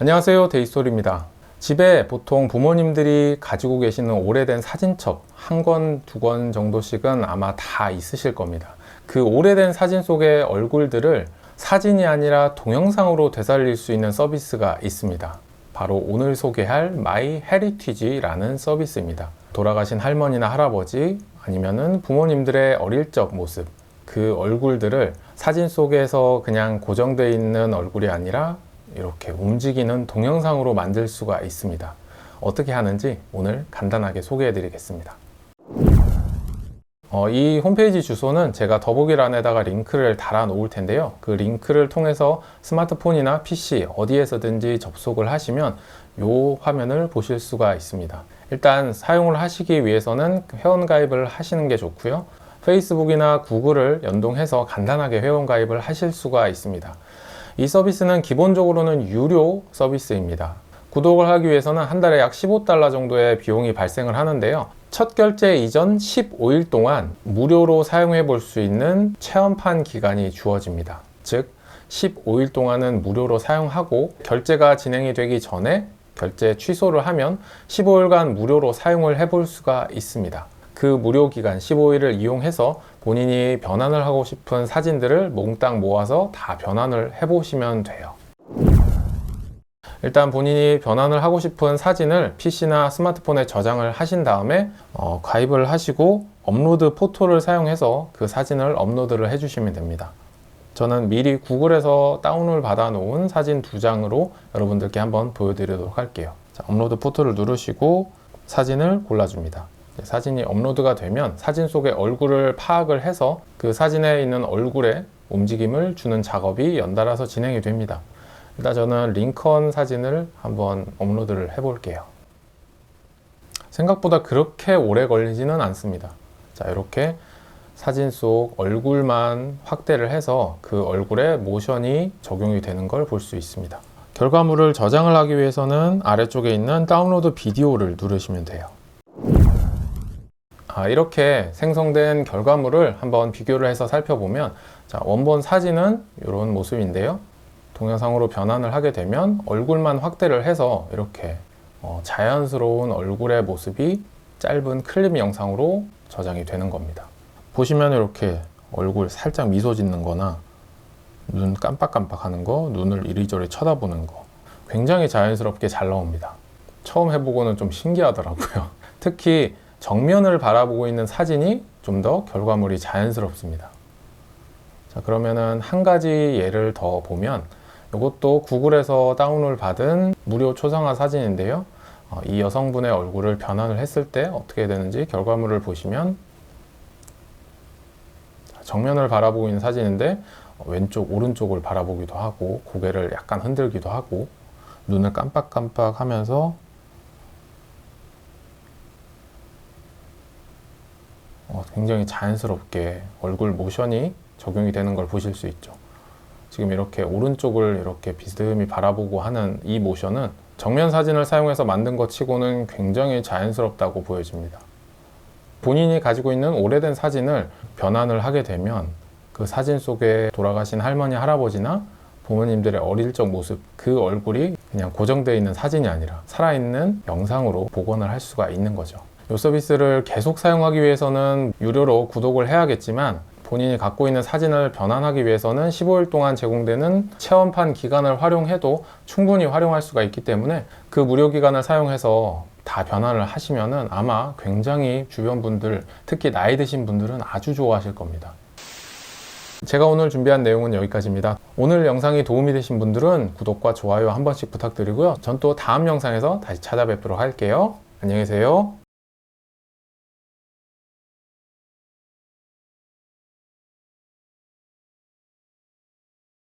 안녕하세요. 데이스토리입니다. 집에 보통 부모님들이 가지고 계시는 오래된 사진첩 한 권, 두 권 정도씩은 아마 다 있으실 겁니다. 그 오래된 사진 속의 얼굴들을 사진이 아니라 동영상으로 되살릴 수 있는 서비스가 있습니다. 바로 오늘 소개할 마이 헤리티지라는 서비스입니다. 돌아가신 할머니나 할아버지 아니면은 부모님들의 어릴 적 모습 그 얼굴들을 사진 속에서 그냥 고정되어 있는 얼굴이 아니라 이렇게 움직이는 동영상으로 만들 수가 있습니다. 어떻게 하는지 오늘 간단하게 소개해 드리겠습니다. 어, 이 홈페이지 주소는 제가 더보기란에다가 링크를 달아 놓을 텐데요. 그 링크를 통해서 스마트폰이나 PC 어디에서든지 접속을 하시면 이 화면을 보실 수가 있습니다. 일단 사용을 하시기 위해서는 회원가입을 하시는 게 좋고요. 페이스북이나 구글을 연동해서 간단하게 회원가입을 하실 수가 있습니다. 이 서비스는 기본적으로는 유료 서비스입니다. 구독을 하기 위해서는 한 달에 약 15달러 정도의 비용이 발생을 하는데요. 첫 결제 이전 15일 동안 무료로 사용해 볼 수 있는 체험판 기간이 주어집니다. 즉, 15일 동안은 무료로 사용하고 결제가 진행이 되기 전에 결제 취소를 하면 15일간 무료로 사용을 해볼 수가 있습니다. 그 무료 기간 15일을 이용해서 본인이 변환을 하고 싶은 사진들을 몽땅 모아서 다 변환을 해 보시면 돼요. 일단 본인이 변환을 하고 싶은 사진을 PC나 스마트폰에 저장을 하신 다음에 어, 가입을 하시고 업로드 포토를 사용해서 그 사진을 업로드를 해주시면 됩니다. 저는 미리 구글에서 다운을 받아 놓은 사진 두 장으로 여러분들께 한번 보여드리도록 할게요. 자, 업로드 포토를 누르시고 사진을 골라줍니다. 네, 사진이 업로드가 되면 사진 속의 얼굴을 파악을 해서 그 사진에 있는 얼굴에 움직임을 주는 작업이 연달아서 진행이 됩니다. 일단 저는 링컨 사진을 한번 업로드를 해 볼게요. 생각보다 그렇게 오래 걸리지는 않습니다. 자, 이렇게 사진 속 얼굴만 확대를 해서 그 얼굴에 모션이 적용이 되는 걸 볼 수 있습니다. 결과물을 저장을 하기 위해서는 아래쪽에 있는 다운로드 비디오를 누르시면 돼요. 아, 이렇게 생성된 결과물을 한번 비교를 해서 살펴보면 자, 원본 사진은 이런 모습인데요. 동영상으로 변환을 하게 되면 얼굴만 확대를 해서 이렇게 어, 자연스러운 얼굴의 모습이 짧은 클립 영상으로 저장이 되는 겁니다. 보시면 이렇게 얼굴 살짝 미소 짓는 거나 눈 깜빡깜빡 하는 거, 눈을 이리저리 쳐다보는 거 굉장히 자연스럽게 잘 나옵니다. 처음 해보고는 좀 신기하더라고요. 특히 정면을 바라보고 있는 사진이 좀 더 결과물이 자연스럽습니다. 자, 그러면은 한 가지 예를 더 보면 이것도 구글에서 다운을 받은 무료 초상화 사진인데요. 어, 이 여성분의 얼굴을 변환을 했을 때 어떻게 되는지 결과물을 보시면 정면을 바라보고 있는 사진인데 어, 왼쪽 오른쪽을 바라보기도 하고 고개를 약간 흔들기도 하고 눈을 깜빡깜빡 하면서 어, 굉장히 자연스럽게 얼굴 모션이 적용이 되는 걸 보실 수 있죠. 지금 이렇게 오른쪽을 이렇게 비스듬히 바라보고 하는 이 모션은 정면 사진을 사용해서 만든 것 치고는 굉장히 자연스럽다고 보여집니다. 본인이 가지고 있는 오래된 사진을 변환을 하게 되면 그 사진 속에 돌아가신 할머니, 할아버지나 부모님들의 어릴 적 모습, 그 얼굴이 그냥 고정되어 있는 사진이 아니라 살아있는 영상으로 복원을 할 수가 있는 거죠. 이 서비스를 계속 사용하기 위해서는 유료로 구독을 해야겠지만 본인이 갖고 있는 사진을 변환하기 위해서는 15일 동안 제공되는 체험판 기간을 활용해도 충분히 활용할 수가 있기 때문에 그 무료 기간을 사용해서 다 변환을 하시면은 아마 굉장히 주변 분들, 특히 나이 드신 분들은 아주 좋아하실 겁니다. 제가 오늘 준비한 내용은 여기까지입니다. 오늘 영상이 도움이 되신 분들은 구독과 좋아요 한 번씩 부탁드리고요. 전 또 다음 영상에서 다시 찾아뵙도록 할게요. 안녕히 계세요.